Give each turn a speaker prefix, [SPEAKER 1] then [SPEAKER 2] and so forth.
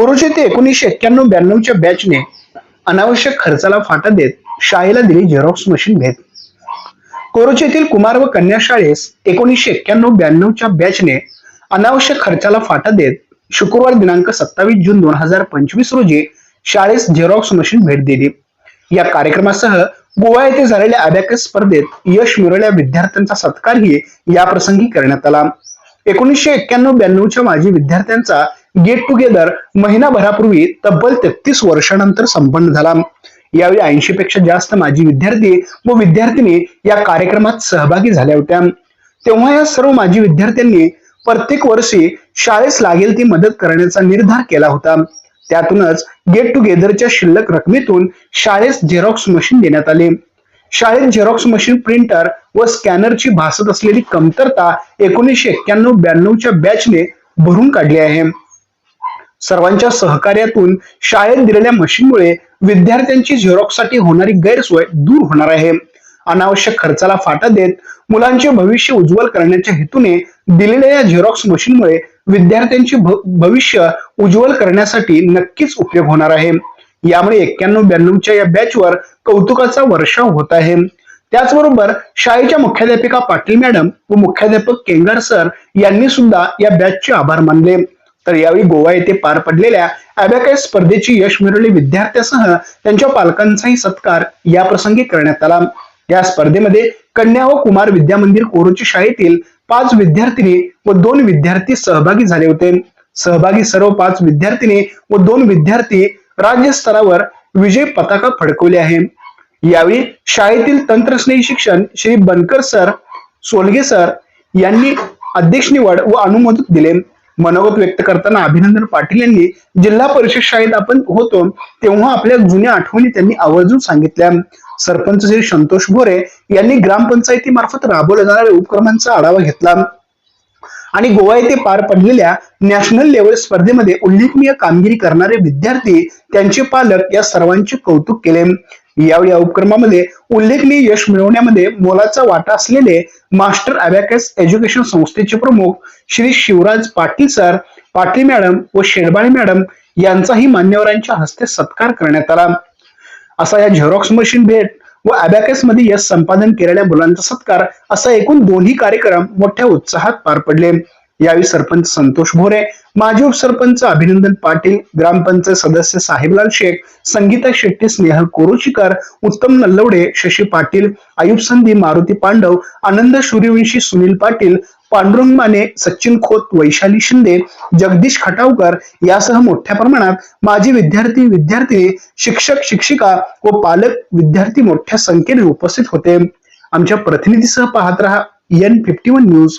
[SPEAKER 1] कोरोचे ते एकोणीसशे एक्क्याण्णव ब्याण्णवच्या बॅचने अनावश्यक खर्चाला फाटा देत शाळेला दिली झेरॉक्स मशीन भेट. कोरोचे येथील कुमार व कन्या शाळेस एकोणीसशे एक्क्याण्णव ब्याण्णवच्या बॅचने अनावश्यक खर्चाला फाटा देत शुक्रवार दिनांक सत्तावीस जून दोन हजार पंचवीस रोजी शाळेस झेरॉक्स मशीन भेट दिली. या कार्यक्रमासह गोवा येथे झालेल्या अबॅकस स्पर्धेत यश मिळवलेल्या विद्यार्थ्यांचा सत्कारही या प्रसंगी करण्यात आला. एकोणीसशे एक्क्याण्णव ब्याण्णवच्या माजी विद्यार्थ्यांचा गेट टुगेदर महिनाभरापूर्वी तब्बल तेहतीस वर्षानंतर संपन्न झाला. यावेळी ऐंशी पेक्षा जास्त माजी विद्यार्थी व विद्यार्थिनी या कार्यक्रमात सहभागी झाल्या होत्या. तेव्हा या सर्व माजी विद्यार्थ्यांनी प्रत्येक वर्षी शाळेस लागेल ती मदत करण्याचा निर्धार केला होता. त्यातूनच गेट टुगेदरच्या शिल्लक रकमेतून शाळेस झेरॉक्स मशीन देण्यात आले. शाळेत झेरॉक्स मशीन प्रिंटर व स्कॅनरची भासत असलेली कमतरता एकोणीसशे एक्क्याण्णव ब्याण्णवच्या बॅचने भरून काढली आहे. सर्वांच्या सहकार्यातून शाळेत दिलेल्या मशीनमुळे विद्यार्थ्यांची झेरॉक्ससाठी होणारी गैरसोय दूर होणार आहे. अनावश्यक खर्चाला फाटा देत मुलांचे भविष्य उज्ज्वल करण्याच्या हेतूने दिलेल्या या झेरॉक्स मशीनमुळे विद्यार्थ्यांचे भविष्य उज्ज्वल करण्यासाठी नक्कीच उपयोग होणार आहे. यामुळे एक्क्याण्णव ब्याण्णवच्या या बॅचवर कौतुकाचा वर्षाव होत आहे. त्याचबरोबर शाळेच्या मुख्याध्यापिका पाटील मॅडम व मुख्याध्यापक केंगार सर यांनी सुद्धा या बॅचचे आभार मानले. तर यावेळी गोवा येथे पार पडलेल्या अबॅकस स्पर्धेची यश मिळवलेले विद्यार्थ्यासह त्यांच्या पालकांचाही सत्कार या प्रसंगी करण्यात आला. या स्पर्धेमध्ये कन्या व कुमार विद्या मंदिर कोरोची शाळेतील पाच विद्यार्थिनी व दोन विद्यार्थी सहभागी झाले होते. सहभागी सर्व पाच विद्यार्थिनी व दोन विद्यार्थी राज्य स्तरावर विजय पताका फडकवले आहे. यावेळी शाळेतील तंत्रस्नेही शिक्षण श्री बनकर सर सोलगे सर यांनी अध्यक्ष निवड व अनुमोदन दिले. मनोगत व्यक्त करताना अभिनंदन पाटील यांनी जिल्हा परिषद शाळेत आपण होतो तेव्हा आपल्या जुन्या आठवणी त्यांनी आवर्जून सांगितल्या. सरपंच श्री संतोष भोरे यांनी ग्रामपंचायतीमार्फत राबवल्या जाणाऱ्या उपक्रमांचा आढावा घेतला. आणि गोवा येथे पार पडलेल्या नॅशनल लेवल स्पर्धेमध्ये उल्लेखनीय कामगिरी करणारे विद्यार्थी त्यांचे पालक या सर्वांचे कौतुक केले. यावेळी या उपक्रमामध्ये उल्लेखनीय यश मिळवण्यामध्ये मोलाचा वाटा असलेले मास्टर अबॅकस एज्युकेशन संस्थेचे प्रमुख श्री शिवराज पाटील सर पाटील मॅडम व शेरबाळे मॅडम यांचाही मान्यवरांच्या हस्ते सत्कार करण्यात आला. असा या झेरॉक्स मशीन भेट व अबॅकसमध्ये यश संपादन केलेल्या मुलांचा सत्कार असा एकूण दोन्ही कार्यक्रम मोठ्या उत्साहात पार पडले. यावेळी सरपंच संतोष भोरे माजी उपसरपंच अभिनंदन पाटील ग्रामपंचायत सदस्य साहेबलाल शेख संगीता शेट्टी स्नेहल कोरोचीकर उत्तम नल्लवडे शशी पाटील आयुब संधी मारुती पांडव आनंद सूर्यवंशी सुनील पाटील पांडुरंग माने सचिन खोत वैशाली शिंदे जगदीश खटावकर यासह मोठ्या प्रमाणात माजी विद्यार्थी विद्यार्थिनी शिक्षक शिक्षिका व पालक विद्यार्थी मोठ्या संख्येने उपस्थित होते. आमच्या प्रतिनिधीसह पाहत रहा एन फिफ्टी वन न्यूज